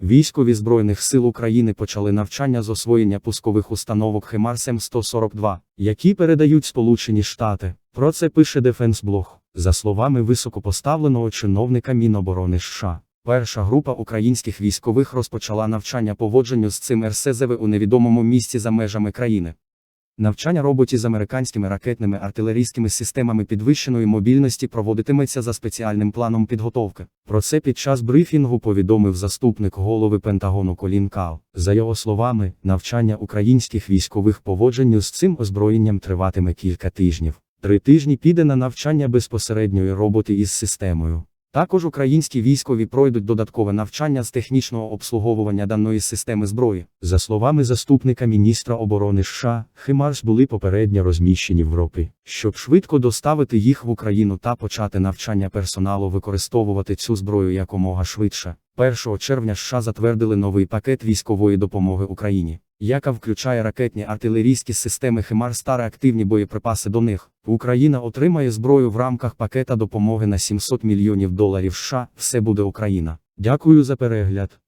Військові Збройних сил України почали навчання з освоєння пускових установок химарс М142, які передають Сполучені Штати. Про це пише Дефенс-блог. За словами високопоставленого чиновника Міноборони США. Перша група українських військових розпочала навчання поводженню з цим РСЗВ у невідомому місці за межами країни. Навчання роботів з американськими ракетними артилерійськими системами підвищеної мобільності проводитиметься за спеціальним планом підготовки. Про це під час брифінгу повідомив заступник голови Пентагону Колін Кал. За його словами, навчання українських військових поводженню з цим озброєнням триватиме кілька тижнів. Три тижні піде на навчання безпосередньої роботи із системою. Також українські військові пройдуть додаткове навчання з технічного обслуговування даної системи зброї. За словами заступника міністра оборони США, Химарс були попередньо розміщені в Європі, щоб швидко доставити їх в Україну та почати навчання персоналу використовувати цю зброю якомога швидше. 1 червня США затвердили новий пакет військової допомоги Україні, яка включає ракетні артилерійські системи Химарс та реактивні боєприпаси до них. Україна отримає зброю в рамках пакета допомоги на 700 мільйонів доларів США. Все буде Україна. Дякую за перегляд.